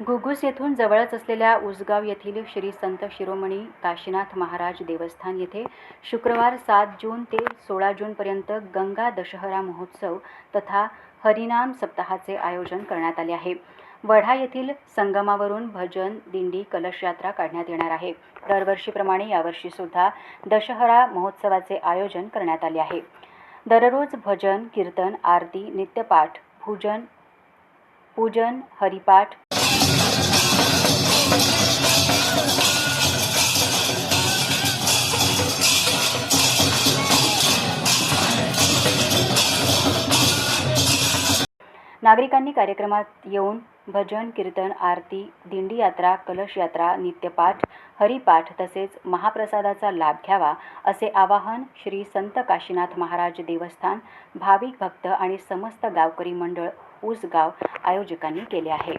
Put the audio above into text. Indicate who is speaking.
Speaker 1: घुगुस येथून जवळच असलेल्या उसगाव येथील श्री संत शिरोमणी काशीनाथ महाराज देवस्थान येथे शुक्रवार सात जून ते सोळा जूनपर्यंत गंगा दशहरा महोत्सव तथा हरिनाम सप्ताहाचे आयोजन करण्यात आले आहे. वढा येथील संगमावरून भजन दिंडी कलश यात्रा काढण्यात येणार आहे. दरवर्षीप्रमाणे यावर्षीसुद्धा दशहरा महोत्सवाचे आयोजन करण्यात आले आहे. दररोज भजन कीर्तन आरती नित्यपाठ भूजन पूजन हरिपाठ नागरिकांनी कार्यक्रमात येऊन भजन कीर्तन आरती दिंडी यात्रा कलश यात्रा नित्यपाठ हरिपाठ तसेच महाप्रसादाचा लाभ घ्यावा असे आवाहन श्री संत काशीनाथ महाराज देवस्थान भाविक भक्त आणि समस्त गावकरी मंडळ ऊसगाव आयोजकांनी केले आहे.